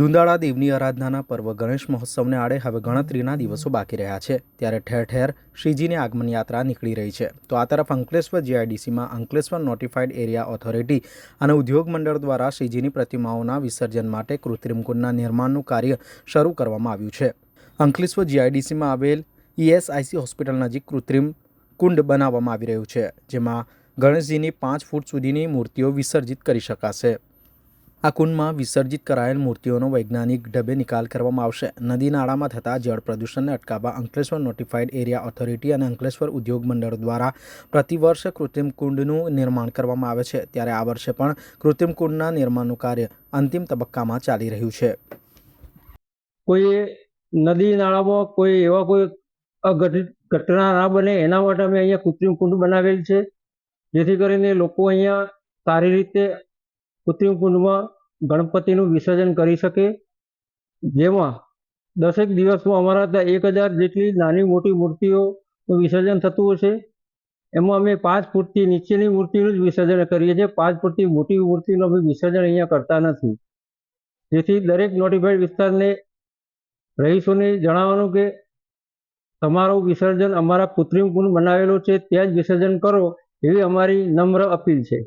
દુંદાળા દેવની આરાધનાના પર્વ ગણેશ મહોત્સવને આડે હવે ગણતરીના દિવસો બાકી રહ્યા છે. ત્યારે ઠેર ઠેર શ્રીજીની આગમન યાત્રા નીકળી રહી છે. તો આ તરફ અંકલેશ્વર જીઆઈડીસીમાં અંકલેશ્વર નોટિફાઈડ એરિયા ઓથોરિટી અને ઉદ્યોગ મંડળ દ્વારા શ્રીજીની પ્રતિમાઓના વિસર્જન માટે કૃત્રિમ કુંડના નિર્માણનું કાર્ય શરૂ કરવામાં આવ્યું છે. અંકલેશ્વર જીઆઈડીસીમાં આવેલ ઈએસઆઈસી હોસ્પિટલ નજીક કૃત્રિમ કુંડ બનાવવામાં આવી રહ્યું છે, જેમાં ગણેશજીની પાંચ ફૂટ સુધીની મૂર્તિઓ વિસર્જિત કરી શકાશે. આ કુંડમાં વિસર્જિત કરાયેલ મૂર્તિઓનો વૈજ્ઞાનિક ઢબે નિકાલ કરવામાં આવશે. નદી નાળામાં થતા જળ પ્રદૂષણને અટકાવવા અંકલેશ્વર નોટિફાઇડ એરિયા ઓથોરિટી અને અંકલેશ્વર ઉદ્યોગ મંડળ દ્વારા પ્રતિવર્ષ કૃત્રિમ કુંડનું નિર્માણ કરવામાં આવે છે. ત્યારે આ વર્ષે પણ કૃત્રિમ કુંડના નિર્માણનું કાર્ય અંતિમ તબક્કામાં ચાલી રહ્યું છે. કોઈ નદી નાળામાં કોઈ એવા કોઈ અઘટિત ઘટના ના બને એના માટે અમે અહીંયા કૃત્રિમ કુંડ બનાવેલ છે. જેથી કરીને લોકો અહીંયા સારી રીતે કૃત્રિમ કુંડમાં ગણપતિનું વિસર્જન કરી શકે. જેમાં દસેક દિવસમાં અમારા ત્યાં એક હજાર જેટલી નાની મોટી મૂર્તિઓનું વિસર્જન થતું હશે. એમાં અમે પાંચ ફૂટથી નીચેની મૂર્તિનું જ વિસર્જન કરીએ છીએ. પાંચ ફૂટથી મોટી મૂર્તિનું અમે વિસર્જન અહીંયા કરતા નથી. જેથી દરેક નોટિફાઈડ વિસ્તારને રહીશોને જણાવવાનું કે તમારું વિસર્જન અમારા કૃત્રિમ કુંડ બનાવેલો છે, ત્યાં જ વિસર્જન કરો એવી અમારી નમ્ર અપીલ છે.